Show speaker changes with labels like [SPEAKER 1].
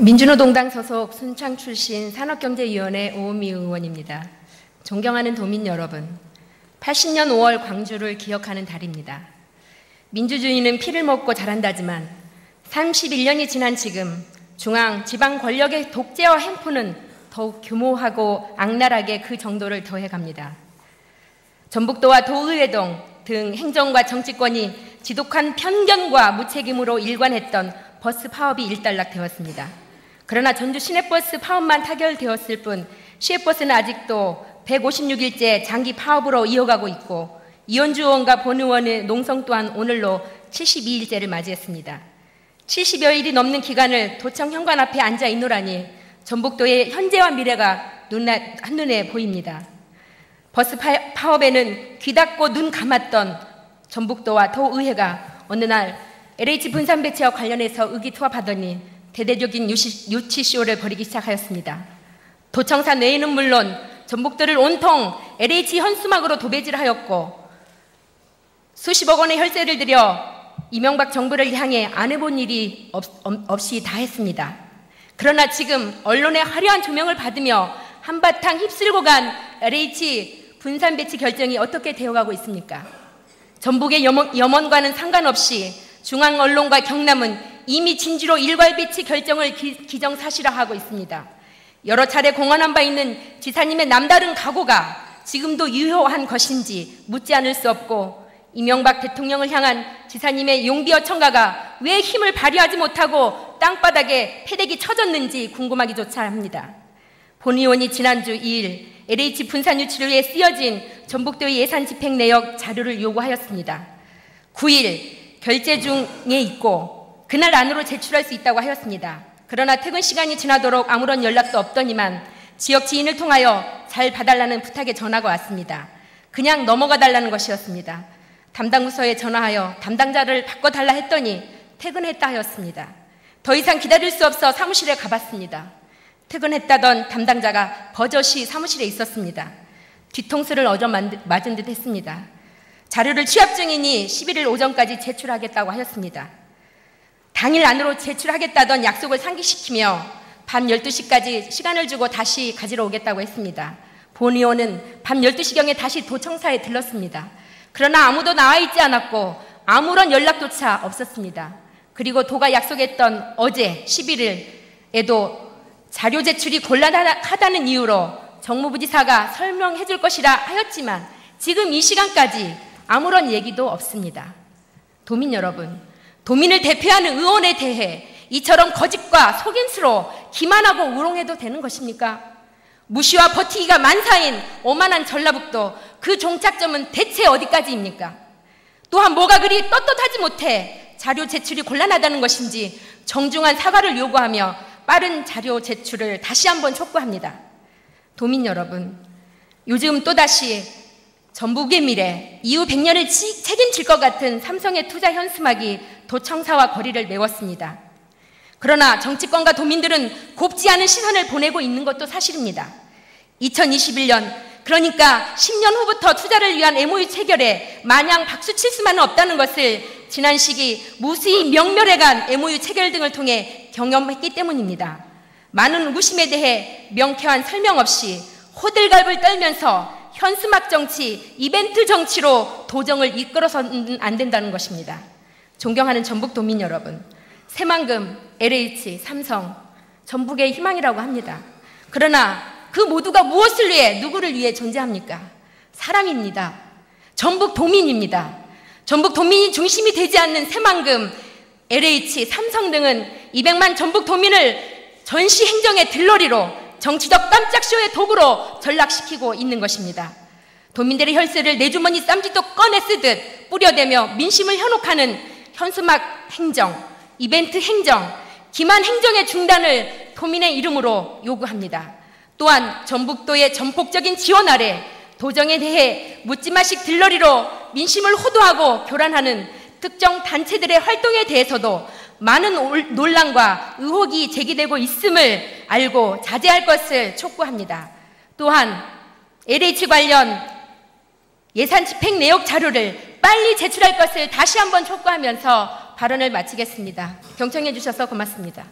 [SPEAKER 1] 민주노동당 소속 순창 출신 산업경제위원회 오은미 의원입니다. 존경하는 도민 여러분, 80년 5월 광주를 기억하는 달입니다. 민주주의는 피를 먹고 자란다지만 31년이 지난 지금 중앙, 지방 권력의 독재와 횡포는 더욱 규모하고 악랄하게 그 정도를 더해갑니다. 전북도와 도의회동 등 행정과 정치권이 지독한 편견과 무책임으로 일관했던 버스 파업이 일단락되었습니다. 그러나 전주 시내버스 파업만 타결되었을 뿐 시외버스는 아직도 156일째 장기 파업으로 이어가고 있고 이현주 의원과 본 의원의 농성 또한 오늘로 72일째를 맞이했습니다. 70여 일이 넘는 기간을 도청 현관 앞에 앉아 있노라니 전북도의 현재와 미래가 눈에, 한눈에 보입니다. 버스 파 업에는 귀 닫고 눈 감았던 전북도와 도의회가 어느 날 LH 분산 배치와 관련해서 의기투합하더니 대대적인 유치, 유치쇼를 벌이기 시작하였습니다. 도청사 내에는 물론 전북들을 온통 LH 현수막으로 도배질하였고 수십억 원의 혈세를 들여 이명박 정부를 향해 안 해본 일이 없, 없이 다 했습니다. 그러나 지금 언론의 화려한 조명을 받으며 한바탕 휩쓸고 간 LH 분산 배치 결정이 어떻게 되어가고 있습니까? 전북의 염원, 염원과는 상관없이 중앙 언론과 경남은 이미 진주로 일괄 배치 결정을 기, 정사실화 하고 있습니다. 여러 차례 공언한 바 있는 지사님의 남다른 각오가 지금도 유효한 것인지 묻지 않을 수 없고 이명박 대통령을 향한 지사님의 용비어 청가가 왜 힘을 발휘하지 못하고 땅바닥에 패대기 쳐졌는지 궁금하기조차 합니다. 본 의원이 지난주 2일 LH 분산 유치를 위해 쓰여진 전북도의 예산 집행 내역 자료를 요구하였습니다. 9일 결제 중에 있고 그날 안으로 제출할 수 있다고 하였습니다. 그러나 퇴근 시간이 지나도록 아무런 연락도 없더니만 지역 지인을 통하여 잘 봐달라는 부탁에 전화가 왔습니다. 그냥 넘어가 달라는 것이었습니다. 담당 부서에 전화하여 담당자를 바꿔달라 했더니 퇴근했다 하였습니다. 더 이상 기다릴 수 없어 사무실에 가봤습니다. 퇴근했다던 담당자가 버젓이 사무실에 있었습니다. 뒤통수를 얻어 맞은 듯 했습니다. 자료를 취합 중이니 11일 오전까지 제출하겠다고 하였습니다. 당일 안으로 제출하겠다던 약속을 상기시키며 밤 12시까지 시간을 주고 다시 가지러 오겠다고 했습니다. 본 의원은 밤 12시경에 다시 도청사에 들렀습니다. 그러나 아무도 나와 있지 않았고 아무런 연락조차 없었습니다. 그리고 도가 약속했던 어제 11일에도 자료 제출이 곤란하다는 이유로 정무부지사가 설명해 줄 것이라 하였지만 지금 이 시간까지 아무런 얘기도 없습니다. 도민 여러분, 도민을 대표하는 의원에 대해 이처럼 거짓과 속임수로 기만하고 우롱해도 되는 것입니까? 무시와 버티기가 만사인 오만한 전라북도 그 종착점은 대체 어디까지입니까? 또한 뭐가 그리 떳떳하지 못해 자료 제출이 곤란하다는 것인지 정중한 사과를 요구하며 빠른 자료 제출을 다시 한번 촉구합니다. 도민 여러분, 요즘 또다시 전북의 미래, 이후 100년을 책임질 것 같은 삼성의 투자 현수막이 도청사와 거리를 메웠습니다. 그러나 정치권과 도민들은 곱지 않은 시선을 보내고 있는 것도 사실입니다. 2021년, 그러니까 10년 후부터 투자를 위한 MOU 체결에 마냥 박수 칠 수만은 없다는 것을 지난 시기 무수히 명멸해 간 MOU 체결 등을 통해 경험했기 때문입니다. 많은 의구심에 대해 명쾌한 설명 없이 호들갑을 떨면서 현수막 정치, 이벤트 정치로 도정을 이끌어서는 안 된다는 것입니다. 존경하는 전북 도민 여러분, 새만금, LH, 삼성, 전북의 희망이라고 합니다. 그러나 그 모두가 무엇을 위해, 누구를 위해 존재합니까? 사람입니다. 전북 도민입니다. 전북 도민이 중심이 되지 않는 새만금, LH, 삼성 등은 200만 전북 도민을 전시 행정의 들러리로 정치적 깜짝쇼의 도구로 전락시키고 있는 것입니다. 도민들의 혈세를 내 주머니 쌈짓도 꺼내 쓰듯 뿌려대며 민심을 현혹하는 현수막 행정, 이벤트 행정, 기만 행정의 중단을 도민의 이름으로 요구합니다. 또한 전북도의 전폭적인 지원 아래 도정에 대해 묻지마식 들러리로 민심을 호도하고 교란하는 특정 단체들의 활동에 대해서도 많은 논란과 의혹이 제기되고 있음을 알고 자제할 것을 촉구합니다. 또한 LH 관련 예산 집행 내역 자료를 빨리 제출할 것을 다시 한번 촉구하면서 발언을 마치겠습니다. 경청해 주셔서 고맙습니다.